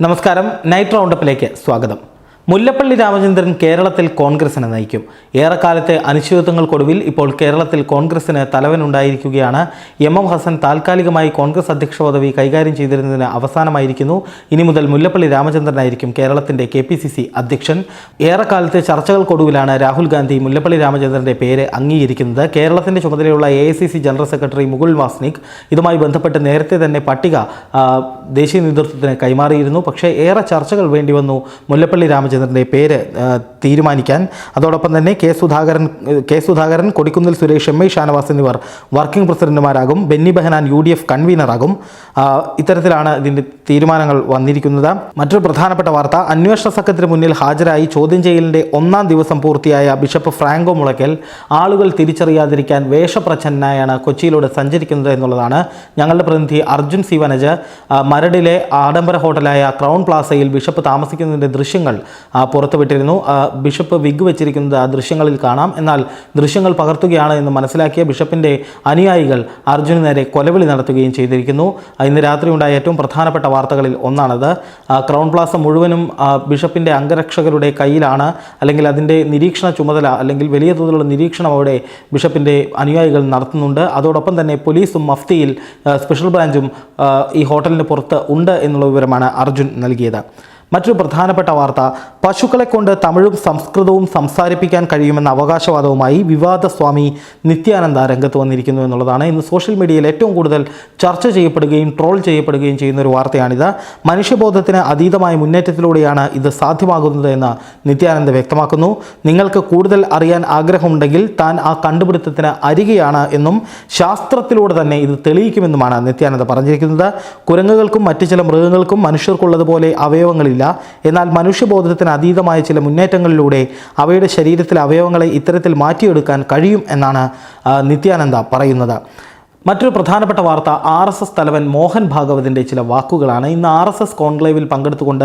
നമസ്കാരം. നൈറ്റ് റൗണ്ടപ്പിലേക്ക് സ്വാഗതം. മുല്ലപ്പള്ളി രാമചന്ദ്രൻ കേരളത്തിൽ കോൺഗ്രസിനെ നയിക്കും. ഏറെക്കാലത്തെ അനിശ്ചിതത്വങ്ങൾക്കൊടുവിൽ ഇപ്പോൾ കേരളത്തിൽ കോൺഗ്രസിന് തലവനുണ്ടായിരിക്കുകയാണ്. എം എം ഹസൻ താൽക്കാലികമായി കോൺഗ്രസ് അധ്യക്ഷ പദവി കൈകാര്യം ചെയ്തിരുന്നതിന് അവസാനമായിരിക്കുന്നു. ഇനി മുതൽ മുല്ലപ്പള്ളി രാമചന്ദ്രനായിരിക്കും കേരളത്തിന്റെ കെ പി സി സി അധ്യക്ഷൻ. ഏറെക്കാലത്തെ ചർച്ചകൾക്കൊടുവിലാണ് രാഹുൽ ഗാന്ധി മുല്ലപ്പള്ളി രാമചന്ദ്രന്റെ പേര് അംഗീകരിക്കുന്നത്. കേരളത്തിന്റെ ചുമതലയുള്ള A general secretary Mukul Wasnik ഇതുമായി ബന്ധപ്പെട്ട് നേരത്തെ തന്നെ പട്ടിക ദേശീയ നേതൃത്വത്തിന് കൈമാറിയിരുന്നു. പക്ഷേ ഏറെ ചർച്ചകൾ വേണ്ടി വന്നു മുല്ലപ്പള്ളി രാമചന്ദ്രന്റെ പേര് തീരുമാനിക്കാൻ. അതോടൊപ്പം തന്നെ K Sudhakaran K Sudhakaran Kodikunnil Suresh M I Shanavas എന്നിവർ working പ്രസിഡന്റുമാരാകും. Benny Behanan U D F കൺവീനറാകും. ഇത്തരത്തിലാണ് ഇതിന്റെ തീരുമാനങ്ങൾ വന്നിരിക്കുന്നത്. മറ്റൊരു പ്രധാനപ്പെട്ട വാർത്ത അന്വേഷണ സംഘത്തിന് മുന്നിൽ ഹാജരായി ചോദ്യം ചെയ്യലിന്റെ ഒന്നാം ദിവസം പൂർത്തിയായ ബിഷപ്പ് ഫ്രാങ്കോ മുളയ്ക്കൽ ആളുകൾ തിരിച്ചറിയാതിരിക്കാൻ വേഷപ്രച്ഛന്നായാണ് കൊച്ചിയിലൂടെ സഞ്ചരിക്കുന്നത് എന്നുള്ളതാണ് ഞങ്ങളുടെ പ്രതിനിധി അർജുൻ സി വനജ്. മരടിലെ ആഡംബര ഹോട്ടലായ ക്രൗൺ പ്ലാസയിൽ ബിഷപ്പ് താമസിക്കുന്നതിന്റെ ദൃശ്യങ്ങൾ പുറത്തുവിട്ടിരുന്നു. ബിഷപ്പ് വിഗ് വെച്ചിരിക്കുന്നത് ആ ദൃശ്യങ്ങളിൽ കാണാം. എന്നാൽ ദൃശ്യങ്ങൾ പകർത്തുകയാണ് എന്ന് മനസ്സിലാക്കിയ ബിഷപ്പിന്റെ അനുയായികൾ അർജുന് നേരെ കൊലവിളി നടത്തുകയും ചെയ്തിരിക്കുന്നു. ഇന്ന് രാത്രി ഉണ്ടായ ഏറ്റവും പ്രധാനപ്പെട്ട വാർത്തകളിൽ ഒന്നാണത്. ക്രൗൺ പ്ലാസ മുഴുവനും ബിഷപ്പിന്റെ അംഗരക്ഷകരുടെ കയ്യിലാണ്. അല്ലെങ്കിൽ അതിന്റെ നിരീക്ഷണ ചുമതല അല്ലെങ്കിൽ വലിയ തോതിലുള്ള നിരീക്ഷണം അവിടെ ബിഷപ്പിന്റെ അനുയായികൾ നടത്തുന്നുണ്ട്. അതോടൊപ്പം തന്നെ പോലീസും മഫ്തിയിൽ സ്പെഷ്യൽ ബ്രാഞ്ചും ഈ ഹോട്ടലിന് പുറത്ത് ഉണ്ട് എന്നുള്ള വിവരമാണ് അർജുൻ നൽകിയത്. മറ്റൊരു പ്രധാനപ്പെട്ട വാർത്ത. പശുക്കളെ കൊണ്ട് തമിഴും സംസ്കൃതവും സംസാരിപ്പിക്കാൻ കഴിയുമെന്ന അവകാശവാദവുമായി വിവാദ സ്വാമി നിത്യാനന്ദ രംഗത്ത് വന്നിരിക്കുന്നു എന്നുള്ളതാണ്. ഇന്ന് സോഷ്യൽ മീഡിയയിൽ ഏറ്റവും കൂടുതൽ ചർച്ച ചെയ്യപ്പെടുകയും ട്രോൾ ചെയ്യപ്പെടുകയും ചെയ്യുന്ന ഒരു വാർത്തയാണിത്. മനുഷ്യബോധത്തിന് അതീതമായ മുന്നേറ്റത്തിലൂടെയാണ് ഇത് സാധ്യമാകുന്നത് എന്ന് നിത്യാനന്ദ വ്യക്തമാക്കുന്നു. നിങ്ങൾക്ക് കൂടുതൽ അറിയാൻ ആഗ്രഹമുണ്ടെങ്കിൽ താൻ ആ കണ്ടുപിടുത്തത്തിന് അരികെയാണ് എന്നും ശാസ്ത്രത്തിലൂടെ തന്നെ ഇത് തെളിയിക്കുമെന്നുമാണ് നിത്യാനന്ദ പറഞ്ഞിരിക്കുന്നത്. കുരങ്ങുകൾക്കും മറ്റു ചില മൃഗങ്ങൾക്കും മനുഷ്യർക്കുള്ളതുപോലെ അവയവങ്ങളില്ല എന്നാൽ മനുഷ്യബോധത്തിന് അതീതമായ ചില മുന്നേറ്റങ്ങളിലൂടെ അവയുടെ ശരീരത്തിലെ അവയവങ്ങളെ ഇത്തരത്തിൽ മാറ്റിയെടുക്കാൻ കഴിയും എന്നാണ് നിത്യാനന്ദ പറയുന്നത്. മറ്റൊരു പ്രധാനപ്പെട്ട വാർത്ത ആർ എസ് എസ് തലവൻ മോഹൻ ഭാഗവതിന്റെ ചില വാക്കുകളാണ്. ഇന്ന് ആർ എസ് എസ് കോൺക്ലേവിൽ പങ്കെടുത്തുകൊണ്ട്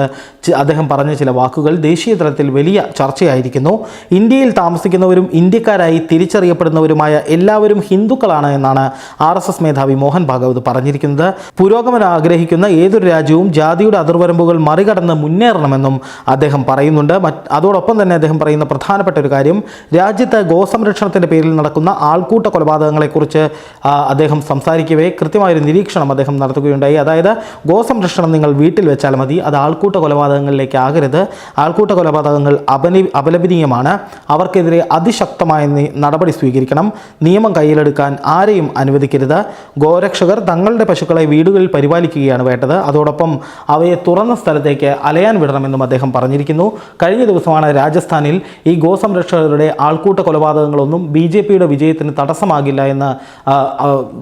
അദ്ദേഹം പറഞ്ഞ ചില വാക്കുകൾ ദേശീയ തലത്തിൽ വലിയ ചർച്ചയായിരിക്കുന്നു. ഇന്ത്യയിൽ താമസിക്കുന്നവരും ഇന്ത്യക്കാരായി തിരിച്ചറിയപ്പെടുന്നവരുമായ എല്ലാവരും ഹിന്ദുക്കളാണ് എന്നാണ് ആർ എസ് എസ് മേധാവി മോഹൻ ഭാഗവത് പറഞ്ഞിരിക്കുന്നത്. പുരോഗമനം ആഗ്രഹിക്കുന്ന ഏതൊരു രാജ്യവും ജാതിയുടെ അതിർവരമ്പുകൾ മറികടന്ന് മുന്നേറണമെന്നും അദ്ദേഹം പറയുന്നുണ്ട്. അതോടൊപ്പം തന്നെ അദ്ദേഹം പറയുന്ന പ്രധാനപ്പെട്ട ഒരു കാര്യം രാജ്യത്ത് ഗോസംരക്ഷണത്തിന്റെ പേരിൽ നടക്കുന്ന ആൾക്കൂട്ട കൊലപാതകങ്ങളെക്കുറിച്ച് ആ, അദ്ദേഹം സംസാരിക്കവേ കൃത്യമായൊരു നിരീക്ഷണം അദ്ദേഹം നടത്തുകയുണ്ടായി. അതായത് ഗോസംരക്ഷണം നിങ്ങൾ വീട്ടിൽ വെച്ചാൽ മതി. അത് ആൾക്കൂട്ട കൊലപാതകങ്ങളിലേക്ക് ആകരുത്. ആൾക്കൂട്ട കൊലപാതകങ്ങൾ അപനി അപലപനീയമാണ്. അവർക്കെതിരെ അതിശക്തമായ നടപടി സ്വീകരിക്കണം. നിയമം കയ്യിലെടുക്കാൻ ആരെയും അനുവദിക്കരുത്. ഗോരക്ഷകർ തങ്ങളുടെ പശുക്കളെ വീടുകളിൽ പരിപാലിക്കുകയാണ് വേണ്ടത്. അതോടൊപ്പം അവയെ തുറന്ന സ്ഥലത്തേക്ക് അലയാൻ വിടണമെന്നും അദ്ദേഹം പറഞ്ഞിരിക്കുന്നു. കഴിഞ്ഞ ദിവസമാണ് രാജസ്ഥാനിൽ ഈ ഗോസംരക്ഷകരുടെ ആൾക്കൂട്ട കൊലപാതകങ്ങളൊന്നും ബി ജെ പിയുടെ വിജയത്തിന് തടസ്സമാകില്ല എന്ന്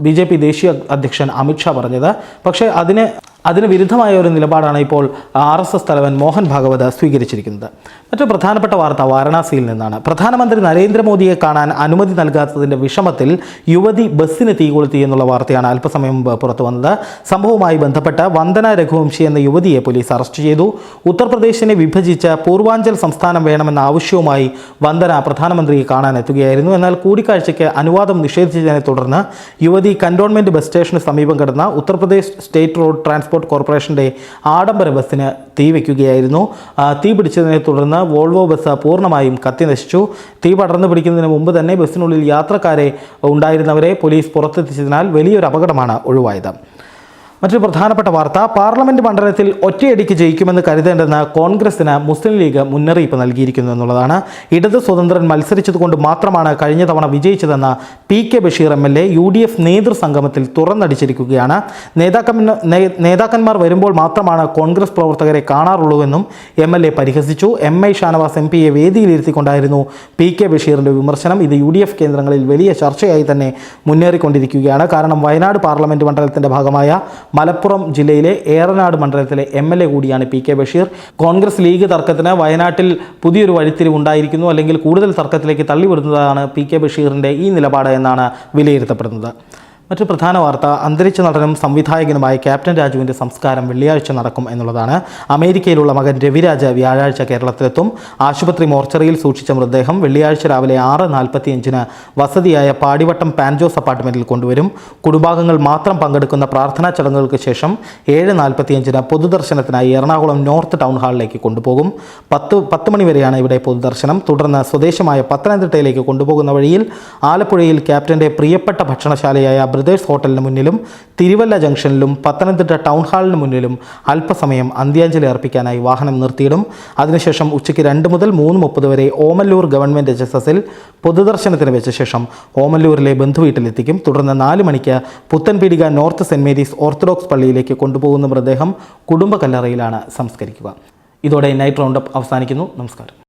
ബി ജെ പി ദേശീയ അധ്യക്ഷൻ അമിത്ഷാ പറഞ്ഞത്. പക്ഷേ അതിന് അതിന് വിരുദ്ധമായ ഒരു നിലപാടാണ് ഇപ്പോൾ ആർ എസ് എസ് തലവൻ മോഹൻ ഭാഗവത് സ്വീകരിച്ചിരിക്കുന്നത്. മറ്റൊരു പ്രധാനപ്പെട്ട വാർത്ത വാരണാസിയിൽ നിന്നാണ്. പ്രധാനമന്ത്രി നരേന്ദ്രമോദിയെ കാണാൻ അനുമതി നൽകാത്തതിന്റെ വിഷമത്തിൽ യുവതി ബസ്സിന് തീ കൊളുത്തി എന്നുള്ള വാർത്തയാണ് അല്പസമയം പുറത്തു വന്നത്. സംഭവവുമായി ബന്ധപ്പെട്ട് വന്ദന രഘുവംശി എന്ന യുവതിയെ പോലീസ് അറസ്റ്റ് ചെയ്തു. ഉത്തർപ്രദേശിനെ വിഭജിച്ച പൂർവാഞ്ചൽ സംസ്ഥാനം വേണമെന്ന ആവശ്യവുമായി വന്ദന പ്രധാനമന്ത്രിയെ കാണാൻ എത്തുകയായിരുന്നു. എന്നാൽ കൂടിക്കാഴ്ചയ്ക്ക് അനുവാദം നിഷേധിച്ചതിനെ തുടർന്ന് യുവതി കന്റോൺമെന്റ് ബസ് സ്റ്റേഷന് സമീപം കിടന്ന ഉത്തർപ്രദേശ് സ്റ്റേറ്റ് റോഡ് ട്രാൻസ്പോർട്ട് കോർപ്പറേഷന്റെ ആഡംബര ബസ്സിന് തീ വയ്ക്കുകയായിരുന്നു. തീ പിടിച്ചതിനെ തുടർന്ന് വോൾവോ ബസ് പൂർണമായും കത്തി നശിച്ചു. തീ പടർന്നു പിടിക്കുന്നതിന് മുമ്പ് തന്നെ ബസ്സിനുള്ളിൽ യാത്രക്കാരെ ഉണ്ടായിരുന്നവരെ പോലീസ് പുറത്തെത്തിച്ചതിനാൽ വലിയൊരു അപകടമാണ് ഒഴിവായത്. മറ്റൊരു പ്രധാനപ്പെട്ട വാർത്ത പാർലമെന്റ് മണ്ഡലത്തിൽ ഒറ്റയടിക്ക് ജയിക്കുമെന്ന് കരുതേണ്ടെന്ന് കോൺഗ്രസിന് മുസ്ലിം ലീഗ് മുന്നറിയിപ്പ് നൽകിയിരിക്കുന്നു എന്നുള്ളതാണ്. ഇടത് സ്വതന്ത്രൻ മത്സരിച്ചതുകൊണ്ട് മാത്രമാണ് കഴിഞ്ഞ തവണ വിജയിച്ചതെന്ന് P K Basheer M L A U D F നേതൃസംഗമത്തിൽ തുറന്നടിച്ചിരിക്കുകയാണ്. നേതാക്കന്മാർ വരുമ്പോൾ മാത്രമാണ് കോൺഗ്രസ് പ്രവർത്തകരെ കാണാറുള്ളൂവെന്നും എം എൽ എ പരിഹസിച്ചു. എം ഐ ഷാനവാസ് എം പിയെ വേദിയിലിരുത്തിക്കൊണ്ടായിരുന്നു പി കെ ബഷീറിന്റെ വിമർശനം. ഇത് യു ഡി എഫ് കേന്ദ്രങ്ങളിൽ വലിയ ചർച്ചയായി തന്നെ മുന്നേറിക്കൊണ്ടിരിക്കുകയാണ്. കാരണം വയനാട് പാർലമെന്റ് മണ്ഡലത്തിന്റെ ഭാഗമായ മലപ്പുറം ജില്ലയിലെ ഏറനാട് മണ്ഡലത്തിലെ എം എൽ എ കൂടിയാണ് P K Basheer. Congress league തർക്കത്തിന് വയനാട്ടിൽ പുതിയൊരു വഴിത്തിരിവ് ഉണ്ടായിരിക്കുന്നു. അല്ലെങ്കിൽ കൂടുതൽ തർക്കത്തിലേക്ക് തള്ളിവിടുന്നതാണ് പി കെ ബഷീറിന്റെ ഈ നിലപാട് എന്നാണ് വിലയിരുത്തപ്പെടുന്നത്. മറ്റു പ്രധാന വാർത്ത അന്തരിച്ച നടനും സംവിധായകനുമായ ക്യാപ്റ്റൻ രാജുവിന്റെ സംസ്കാരം വെള്ളിയാഴ്ച നടക്കും എന്നുള്ളതാണ്. അമേരിക്കയിലുള്ള മകൻ രവിരാജ വ്യാഴാഴ്ച കേരളത്തിലെത്തും. ആശുപത്രി മോർച്ചറിയിൽ സൂക്ഷിച്ച മൃതദേഹം വെള്ളിയാഴ്ച രാവിലെ ആറ് നാൽപ്പത്തിയഞ്ചിന് വസതിയായ പാടിവട്ടം പാൻജോസ് അപ്പാർട്ട്മെന്റിൽ കൊണ്ടുവരും. കുടുംബാംഗങ്ങൾ മാത്രം പങ്കെടുക്കുന്ന പ്രാർത്ഥനാ ചടങ്ങുകൾക്ക് ശേഷം ഏഴ് നാൽപ്പത്തിയഞ്ചിന് പൊതുദർശനത്തിനായി എറണാകുളം നോർത്ത് ടൗൺ ഹാളിലേക്ക് കൊണ്ടുപോകും. പത്ത് പത്ത് മണിവരെയാണ് ഇവിടെ പൊതുദർശനം. തുടർന്ന് സ്വദേശമായ പത്തനംതിട്ടയിലേക്ക് കൊണ്ടുപോകുന്ന വഴിയിൽ ആലപ്പുഴയിൽ ക്യാപ്റ്റന്റെ പ്രിയപ്പെട്ട ഭക്ഷണശാലയായ ബ്രദേഴ്സ് ഹോട്ടലിന് മുന്നിലും തിരുവല്ല ജംഗ്ഷനിലും പത്തനംതിട്ട ടൗൺ ഹാളിന് മുന്നിലും അല്പസമയം അന്ത്യാഞ്ജലി അർപ്പിക്കാനായി വാഹനം നിർത്തിയിടും. അതിനുശേഷം ഉച്ചയ്ക്ക് രണ്ട് മുതൽ മൂന്ന് മുപ്പത് വരെ ഓമല്ലൂർ ഗവൺമെന്റ് എച്ച് എസ് എസിൽ പൊതുദർശനത്തിന് വെച്ച ശേഷം ഓമല്ലൂരിലെ ബന്ധുവീട്ടിലെത്തിക്കും. തുടർന്ന് നാല് മണിക്ക് Puthenpeedika north Saint Mary's orthodox പള്ളിയിലേക്ക് കൊണ്ടുപോകുന്ന മൃതദേഹം കുടുംബ കല്ലറയിലാണ് സംസ്കരിക്കുക. ഇതോടെ നൈറ്റ് റൗണ്ടപ്പ് അവസാനിക്കുന്നു. നമസ്കാരം.